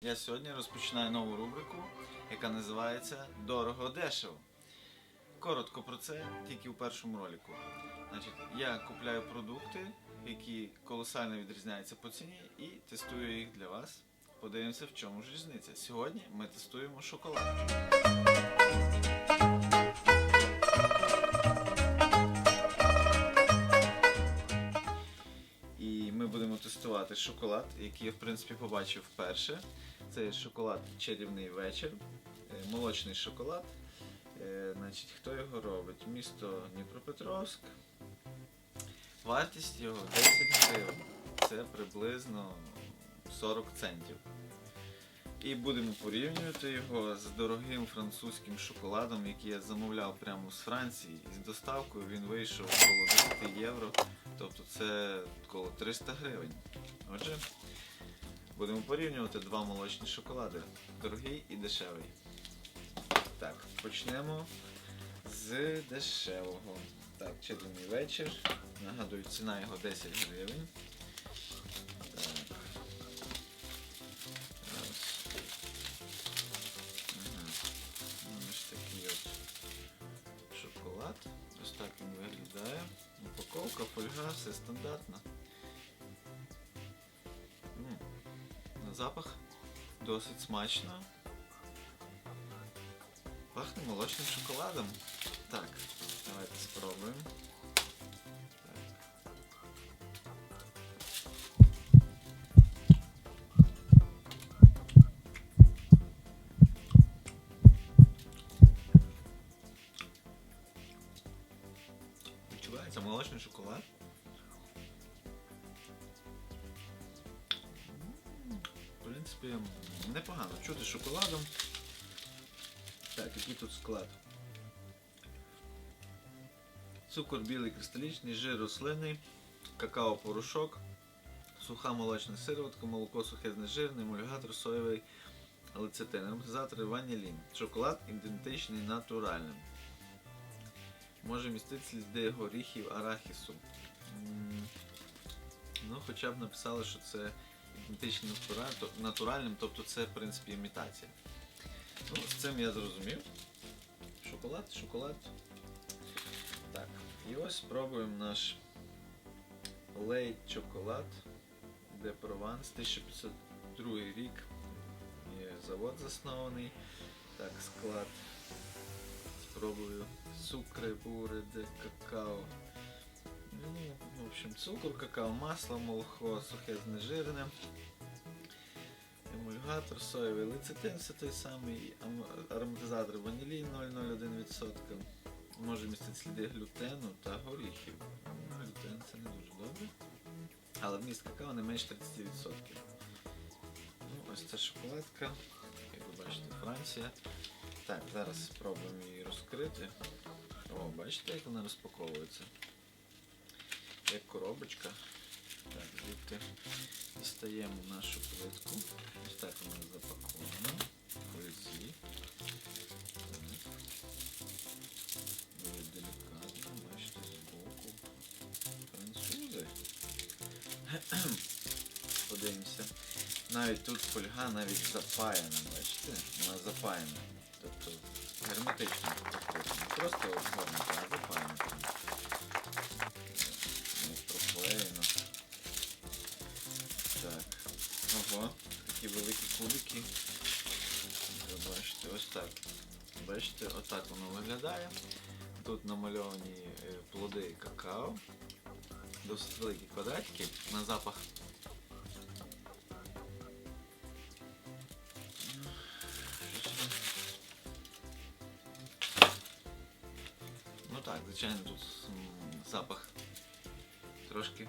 Я сьогодні розпочинаю нову рубрику, яка називається Дорого дешево. Коротко про це тільки в першому ролику. Значить, я купляю продукти, які колосально відрізняються по ціні, і тестую їх для вас. Подивимося, в чому ж різниця. Сьогодні ми тестуємо шоколад. І ми будемо тестувати шоколад, який я в принципі побачив вперше. Це шоколад Чарівний вечір, е, молочний шоколад. Е, Значить, хто його робить? Місто Дніпропетровськ. Вартість його 10 гривень. Це приблизно 40 центів. І будемо порівнювати його з дорогим французьким шоколадом, який я замовляв прямо з Франції. І з доставкою він вийшов коло 10 євро. Тобто це коло 300 гривень. Отже, будемо порівнювати два молочні шоколади. Дорогий і дешевий. Так, почнемо з дешевого. Так, чарівний вечір. Нагадую, ціна його 10 гривень. Так. Раз. Ага. Ось такий от шоколад. Ось так він виглядає. Упаковка, фольга, все стандартно. запах досить смачно. Пахне молочним шоколадом. Так, давайте спробуємо. Так. Відчувається молочний шоколад. В непогано. Чути шоколадом. Так, який тут склад? Цукор білий кристалічний, жир рослинний, какао-порошок, суха молочна сироватка, молоко сухе знежирне, емульгатор соєвий, лецитин, ароматизатор ванілін. Шоколад ідентичний натуральним. Може містити сліди горіхів арахісу. Ну, хоча б написали, що це ідентичний натуральним, тобто це, в принципі, імітація. Ну, з цим я зрозумів. Шоколад, шоколад. Так, і ось спробуємо наш Лейт Чоколад де Прованс, 1502 рік. Є завод заснований. Так, склад. Спробую. Цукри, бури, де какао. Ну, в общем, цукор, какао, масло, молоко, сухе знежирене. Емульгатор, соєвий лецитин, все той самий, ароматизатор ванілін 0,01%. Може містити сліди глютену та горіхів. Ну, Глютен це не дуже добре. Але вміст какао не менше 30%. Ну, ось ця шоколадка. Як ви бачите, Франція. Так, зараз спробуємо її розкрити. О, бачите, як вона розпаковується? Як коробочка. Так, звідти дістаємо нашу плитку. Ось так вона запакована. В. Дуже делікатно, бачите, збоку. Французи. Подивимося. Навіть тут фольга навіть запаяна, бачите? Вона запаяна. Тобто герметично. Не просто обгорнута, Ого, такі великі кубики. Бачите, ось так. Бачите, отак воно виглядає. Тут намальовані е, плоди какао. Досить великі квадратики. На запах. Ну так, звичайно, тут запах трошки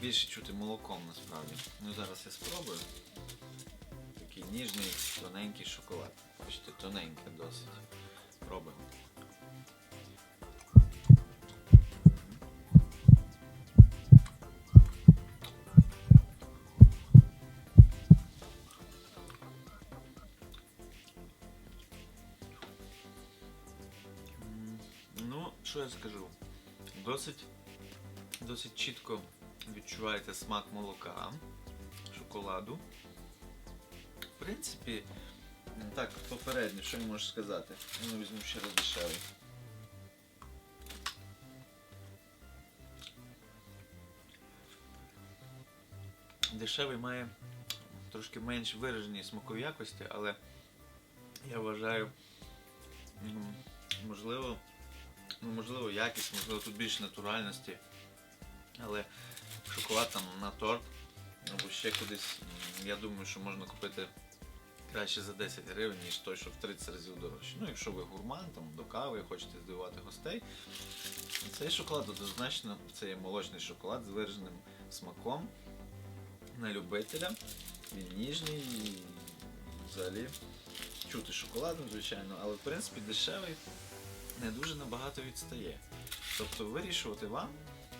більше чути молоком насправді. Ну зараз я спробую. Такий ніжний, тоненький шоколад. Бачите, тоненький досить. Пробуємо. Ну, що я скажу? Досить, досить чітко відчуваєте смак молока, шоколаду. В принципі, так, попередньо, що я можу сказати? Ну, візьму ще раз дешевий. Дешевий має трошки менш виражені смакові якості, але я вважаю, можливо, ну, можливо, якість, можливо, тут більше натуральності. Але шоколад на торт або ще кудись, я думаю, що можна купити краще за 10 гривень, ніж той, що в 30 разів дорожче. Ну, якщо ви гурман, там, до кави, хочете здивувати гостей. Цей шоколад однозначно, це є молочний шоколад з вираженим смаком на любителя. Він ніжний взагалі чути шоколадом, звичайно, але в принципі дешевий не дуже набагато відстає. Тобто вирішувати вам.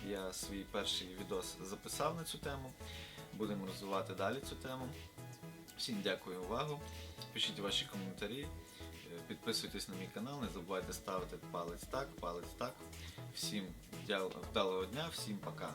Я свій перший відос записав на цю тему. Будемо розвивати далі цю тему. Всім дякую увагу. Пишіть ваші коментарі, е, підписуйтесь на мій канал, не забувайте ставити палець так, палець так. Всім вдалого дня, всім пока.